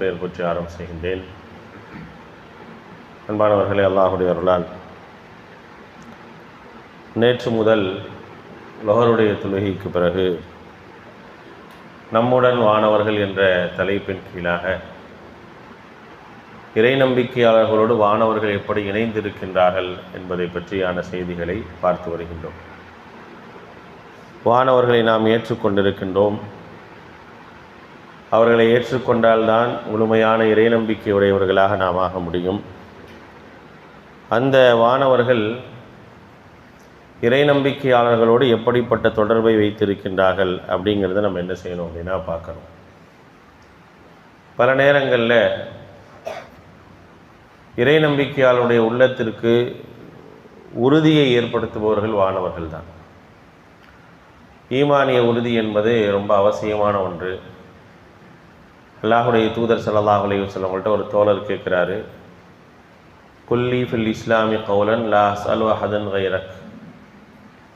பெயர் போற்றி ஆரம்பம் செய்கின்றேன். அன்பானவர்களே அல்லாஹுடைய அருளால் நேற்று முதல் லொஹருடைய தொழுகைக்கு பிறகு நம்முடன் வானவர்கள் என்ற தலைப்பின் கீழாக இறை நம்பிக்கையாளர்களோடு வானவர்கள் எப்படி இணைந்திருக்கின்றார்கள் என்பதை பற்றியான செய்திகளை பார்த்து வருகின்றோம். வானவர்களை நாம் ஏற்றுக்கொண்டிருக்கின்றோம். அவர்களை ஏற்றுக்கொண்டால்தான் முழுமையான இறை நம்பிக்கையுடையவர்களாக நாம் ஆக முடியும். அந்த வானவர்கள் இறை நம்பிக்கையாளர்களோடு எப்படிப்பட்ட தொடர்பை வைத்திருக்கின்றார்கள் அப்படிங்கிறத நம்ம என்ன செய்யணும் அப்படின்னா பார்க்கணும். பல நேரங்களில் இறை நம்பிக்கையாளருடைய உள்ளத்திற்கு உறுதியை ஏற்படுத்துபவர்கள் வானவர்கள் தான். ஈமானிய உறுதி என்பது ரொம்ப அவசியமான ஒன்று. அல்லாஹுடைய தூதர் ஸல்லல்லாஹு அலைஹி வஸல்லம் ஒரு தோழர் கேட்குறாரு. குல்லி ஃபில் இஸ்லாமி கவுலன் லா அஸ்அலு ஹதன் கைரக்.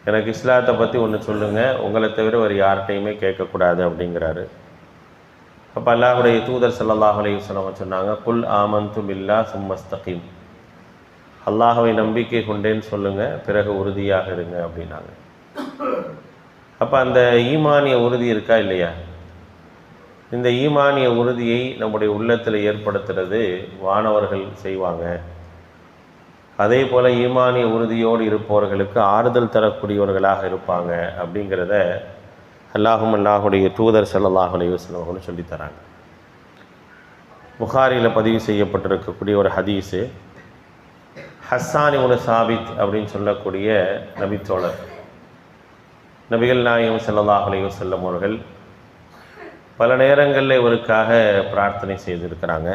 எனக்கு இஸ்லாத்தை பற்றி ஒன்று சொல்லுங்கள் உங்களை தவிர ஒரு யார்கிட்டையுமே கேட்கக்கூடாது அப்படிங்கிறாரு. அப்போ அல்லாஹுடைய தூதர் ஸல்லல்லாஹு அலைஹி சொன்னாங்க குல் ஆமந்து பில்லா சும்மஸ்தகீம் அல்லாஹவை நம்பிக்கை கொண்டேன்னு சொல்லுங்கள் பிறகு உறுதியாக இருங்க அப்படின்னாங்க. அப்போ அந்த ஈமானிய உறுதி இருக்கா இல்லையா? இந்த ஈமானிய உறுதியை நம்முடைய உள்ளத்தில் ஏற்படுத்துறது வானவர்கள் செய்வாங்க. அதே போல் ஈமானிய உறுதியோடு இருப்பவர்களுக்கு ஆறுதல் தரக்கூடியவர்களாக இருப்பாங்க அப்படிங்கிறத அல்லாஹும் அல்லாஹுடைய தூதர் ஸல்லல்லாஹு அலைஹி வஸல்லம் சொல்லித்தராங்க புகாரியில் பதிவு செய்யப்பட்டிருக்கக்கூடிய ஒரு ஹதீஸு ஹஸ்ஸானி உன சாபித் அப்படின்னு சொல்லக்கூடிய நபித்தோழர். நபிகள் நாயகம் ஸல்லல்லாஹு அலைஹி அவர்கள் பல நேரங்களில் இவருக்காக பிரார்த்தனை செய்திருக்கிறாங்க.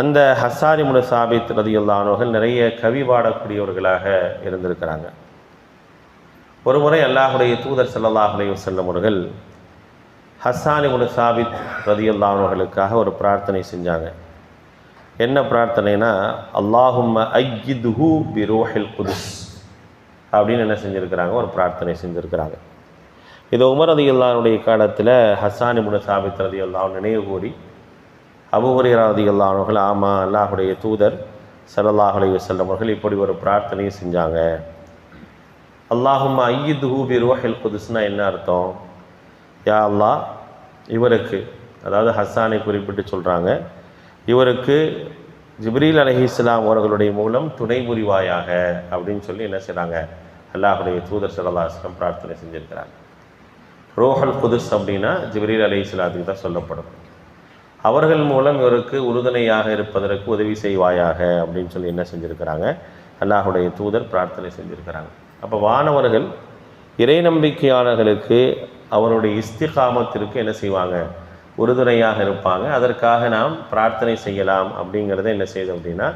அந்த ஹசாரி முன சாபித் ரதியுல்லானவர்கள் நிறைய கவி பாடக்கூடியவர்களாக இருந்திருக்கிறாங்க. ஒரு முறை அல்லாஹுடைய தூதர் ஸல்லல்லாஹு அலைஹி வஸல்லம் அவர்கள் முன சாபித் ரதியுல்லானவர்களுக்காக ஒரு பிரார்த்தனை செஞ்சாங்க. என்ன பிரார்த்தனைனா அல்லாஹும் ஐயிதுஹு பி ரூஹில் குதுஸ் அப்படின்னு என்ன செஞ்சுருக்கிறாங்க ஒரு பிரார்த்தனை செஞ்சுருக்கிறாங்க. இது உமர் அதி அல்லாவுடைய காலத்தில் ஹசானி முன சாபித் ரதி அல்லாஹ் நினைவு கூறி அபுஹுரி ரதி அல்லாஹர்கள் ஆமாம் அல்லாஹுடைய தூதர் சல்லாஹ் அலி அவர்கள் இப்படி ஒரு பிரார்த்தனையும் செஞ்சாங்க. அல்லாஹும் ஐயது ஹூபி ரோஹில் குதுஸ்னா என்ன அர்த்தம்? யா அல்லாஹ் இவருக்கு அதாவது ஹஸ்ஸானை குறிப்பிட்டு சொல்கிறாங்க இவருக்கு ஜிப்ரீல் அலஹி இஸ்லாம் அவர்களுடைய மூலம் துணை புரிவாயாக அப்படின்னு சொல்லி என்ன செய்கிறாங்க அல்லாஹுடைய தூதர் சல்லா பிரார்த்தனை செஞ்சுருக்கிறாங்க. ரோஹல் குதுஸ் அப்படின்னா ஜிப்ரீல் அலி இஸ்லாத்துக்கு தான் சொல்லப்படும். அவர்கள் மூலம் இவருக்கு உறுதுணையாக இருப்பதற்கு உதவி செய்வாயாக அப்படின்னு சொல்லி என்ன செஞ்சுருக்கிறாங்க? அல்லாஹுடைய தூதர் பிரார்த்தனை செஞ்சுருக்கிறாங்க. அப்போ வானவர்கள் இறை நம்பிக்கையாளர்களுக்கு அவருடைய இஸ்திகாமத்திற்கு என்ன செய்வாங்க? உறுதுணையாக இருப்பாங்க. அதற்காக நாம் பிரார்த்தனை செய்யலாம் அப்படிங்கிறத என்ன செய்யுது அப்படின்னா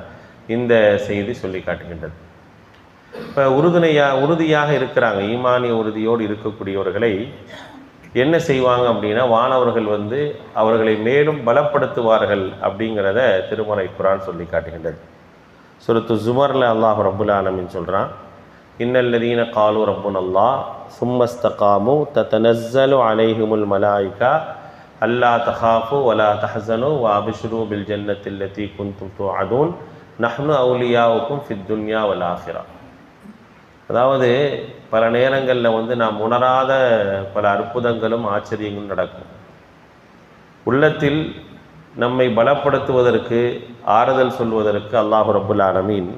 இந்த செய்தி சொல்லி காட்டுகின்றது. இப்போ உறுதுணையாக உறுதியாக இருக்கிறாங்க. ஈமானிய உறுதியோடு இருக்கக்கூடியவர்களை என்ன செய்வாங்க அப்படின்னா வானவர்கள் வந்து அவர்களை மேலும் பலப்படுத்துவார்கள் அப்படிங்கிறத திருமலை குரான் சொல்லி காட்டுகின்றது. சுரத்து ஜுமரில் அல்லாஹ் ரபுல் ஆலமின் சொல்கிறான் இன்னல்லதீன காலு ரப்புன் அல்லா சும்மஸ்தகாமு தத்தனஸ்ஸலு அலைஹுமுல் மலாய்கா அல்லா தஹாஃபு வலா தஹசனு வாபிஷ்ரு பில் ஜன்னத்தில்லத்தி குந்தும் துஅதூன் நஹ்னு அவுலியாவுக்கும் ஃபித் துன்யா வல் அதாவது பல நேரங்களில் வந்து நாம் உணராத பல அற்புதங்களும் ஆச்சரியங்களும் நடக்கும். உள்ளத்தில் நம்மை பலப்படுத்துவதற்கு ஆறுதல் சொல்வதற்கு அல்லாஹு ரபுல் ஆலமீன்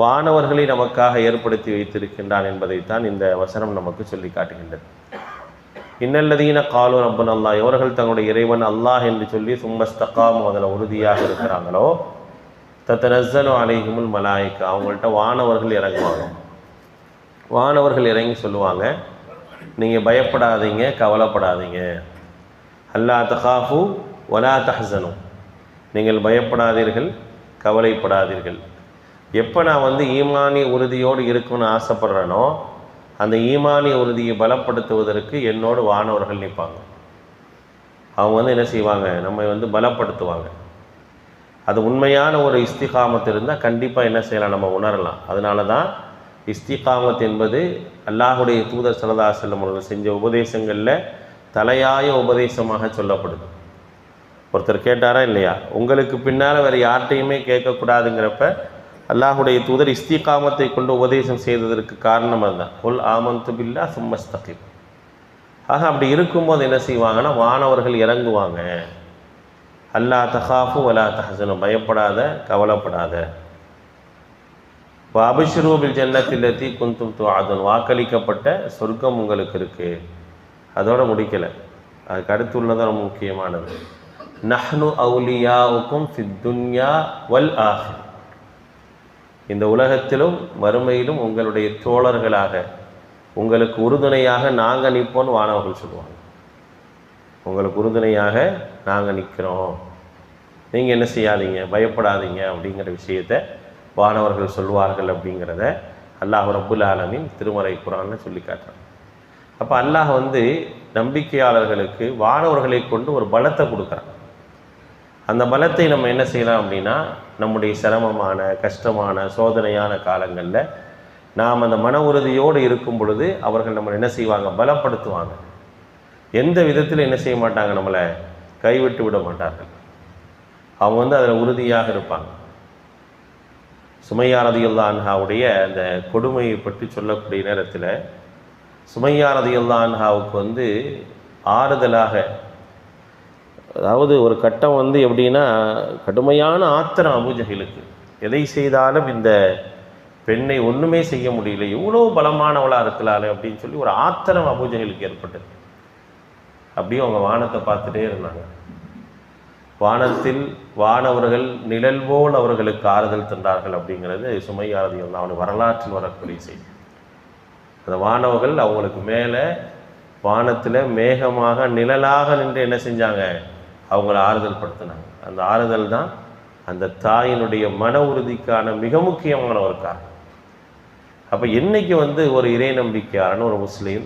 வானவர்களை நமக்காக ஏற்படுத்தி வைத்திருக்கின்றான் என்பதைத்தான் இந்த வசனம் நமக்கு சொல்லி காட்டுகின்றது. இன்னல்லதீன காலு ரப்பன் அல்லாஹ் எவர்கள் தங்களுடைய இறைவன் அல்லாஹ் என்று சொல்லி சும்மஸ்தகாம் அதில் உறுதியாக இருக்கிறாங்களோ தத்தனஸ்ஸனு அலைஹிமுல் மலாய்க்கு அவங்கள்ட்ட வானவர்கள் இறங்குவாங்க. வானவர்கள் இறங்கி சொல்லுவாங்க நீங்கள் பயப்படாதீங்க கவலைப்படாதீங்க. அல்லா தஹாஃபு வலா தஹசனும் நீங்கள் பயப்படாதீர்கள் கவலைப்படாதீர்கள். எப்போ நான் வந்து ஈமானி உறுதியோடு இருக்கணும்னு ஆசைப்பட்றேனோ அந்த ஈமானி உறுதியை பலப்படுத்துவதற்கு என்னோடு வானவர்கள் நிற்பாங்க. அவங்க வந்து என்ன செய்வாங்க நம்ம வந்து பலப்படுத்துவாங்க. அது உண்மையான ஒரு இஸ்திகாமத்து இருந்தால் கண்டிப்பாக என்ன செய்யலாம் நம்ம உணரலாம். அதனால தான் இஸ்திகாமத் என்பது அல்லாஹுடைய தூதர் சல்லா செல்லம் அவர்கள் செஞ்ச உபதேசங்களில் தலையாய உபதேசமாக சொல்லப்படுது. ஒருத்தர் கேட்டாரா இல்லையா? உங்களுக்கு பின்னால் வேறு யார்கிட்டையுமே கேட்கக்கூடாதுங்கிறப்ப அல்லாஹுடைய தூதர் இஸ்திகாமத்தை கொண்டு உபதேசம் செய்ததற்கு காரணம் அதுதான். உல் ஆமந்து பில்லா சும்மஸ்தகிம் ஆக அப்படி இருக்கும்போது என்ன செய்வாங்கன்னா வானவர்கள் இறங்குவாங்க. அல்லா தஹாஃபு வலா தஹசனும் பயப்படாத கவலைப்படாத. அபிஷ்ரூபில் ஜன்னத்தில்லத்தி குந்தும் துவாதன் வாக்களிக்கப்பட்ட சொர்க்கம் உங்களுக்கு இருக்குது அதோட முடிக்கலை. அதுக்கு அடுத்து உள்ளதான் ரொம்ப முக்கியமானது. நஹ்னு அவுலியாவுக்கும் ஃபித்துன்யா வல் ஆஹ் இந்த உலகத்திலும் மறுமையிலும் உங்களுடைய தோழர்களாக உங்களுக்கு உறுதுணையாக நாங்கள் நிற்போன்னு வானவர்கள் சொல்லுவாங்க. உங்களுக்கு உறுதுணையாக நாங்கள் நிற்கிறோம் நீங்கள் என்ன செய்யாதீங்க? பயப்படாதீங்க அப்படிங்கிற விஷயத்தை வானவர்கள் சொல்வார்கள் அப்படிங்கிறத அல்லாஹ் ரபுல் ஆலமின் திருமறை குரான்னு சொல்லி காட்டுறான். அப்போ அல்லாஹ் வந்து நம்பிக்கையாளர்களுக்கு வானவர்களை கொண்டு ஒரு பலத்தை கொடுக்குறான். அந்த பலத்தை நம்ம என்ன செய்யலாம் அப்படின்னா நம்முடைய சிரமமான கஷ்டமான சோதனையான காலங்களில் நாம் அந்த மன உறுதியோடு இருக்கும் பொழுது அவர்கள் நம்ம என்ன செய்வாங்க? பலப்படுத்துவாங்க. எந்த விதத்தில் என்ன செய்ய மாட்டாங்க நம்மளை? கைவிட்டு விட மாட்டார்கள். அவங்க வந்து அதில் உறுதியாக இருப்பாங்க. சுமையா ரதியுல்லா அன்ஹாவுடைய அந்த கொடுமையை பற்றி சொல்லக்கூடிய நேரத்தில் சுமையா ரதியுல்லா அன்ஹாவுக்கு வந்து ஆறுதலாக அதாவது ஒரு கட்டம் வந்து எப்படின்னா கடுமையான ஆத்திரம் அபூஜகளுக்கு எதை செய்தாலும் இந்த பெண்ணை ஒன்றுமே செய்ய முடியல இவ்வளோ பலமானவளாக இருக்கலாலே அப்படின்னு சொல்லி ஒரு ஆத்திரம் அபூஜகிலுக்கு ஏற்பட்டது. அப்படியே அவங்க வானத்தை பார்த்துட்டே இருந்தாங்க. வானத்தில் வானவர்கள் நிழல் போல் அவர்களுக்கு ஆறுதல் தந்தார்கள் அப்படிங்கிறது சுமையாரதி வந்து வரலாற்றில் வரக்கூடிய செய்தி. அந்த வானவர்கள் அவங்களுக்கு மேலே வானத்தில் மேகமாக நிழலாக நின்று என்ன செஞ்சாங்க? அவங்கள ஆறுதல் படுத்தினாங்க. அந்த ஆறுதல் தான் அந்த தாயினுடைய மன உறுதிக்கான மிக முக்கியமான ஒரு காரணம். அப்போ என்னைக்கு வந்து ஒரு இறை நம்பிக்கையான ஒரு முஸ்லீம்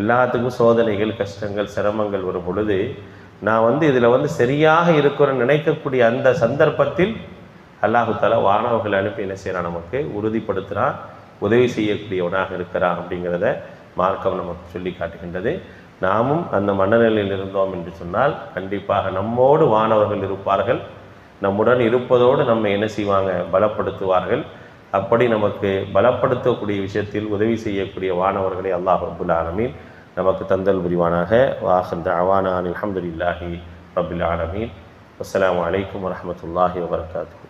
எல்லாத்துக்கும் சோதனைகள் கஷ்டங்கள் சிரமங்கள் வரும் பொழுது நான் வந்து இதில் வந்து சரியாக இருக்கிறேன்னு நினைக்கக்கூடிய அந்த சந்தர்ப்பத்தில் அல்லாஹு தாலா வானவர்கள் அனுப்பி என்ன செய்கிறான் நமக்கு உறுதிப்படுத்துகிறான் உதவி செய்யக்கூடியவனாக இருக்கிறான் அப்படிங்கிறத மார்க்கம் நமக்கு சொல்லி காட்டுகின்றது. நாமும் அந்த மனநிலையில் இருந்தோம் என்று சொன்னால் கண்டிப்பாக நம்மோடு வானவர்கள் இருப்பார்கள். நம்முடன் இருப்பதோடு நம்ம என்ன செய்வாங்க? பலப்படுத்துவார்கள். அப்படி நமக்கு பலப்படுத்தக்கூடிய விஷயத்தில் உதவி செய்யக்கூடிய வானவர்களை அல்லாஹ் அபுல் ஆலமீன் நமக்கு தந்தல் புரிவானாக வாஹந்த அவானான் அலமதுல்லாஹி ரபுல் ஆலமீன் அஸ்லாம் வலைக்கம் வரமத்துல்லாஹி வபர்காத்து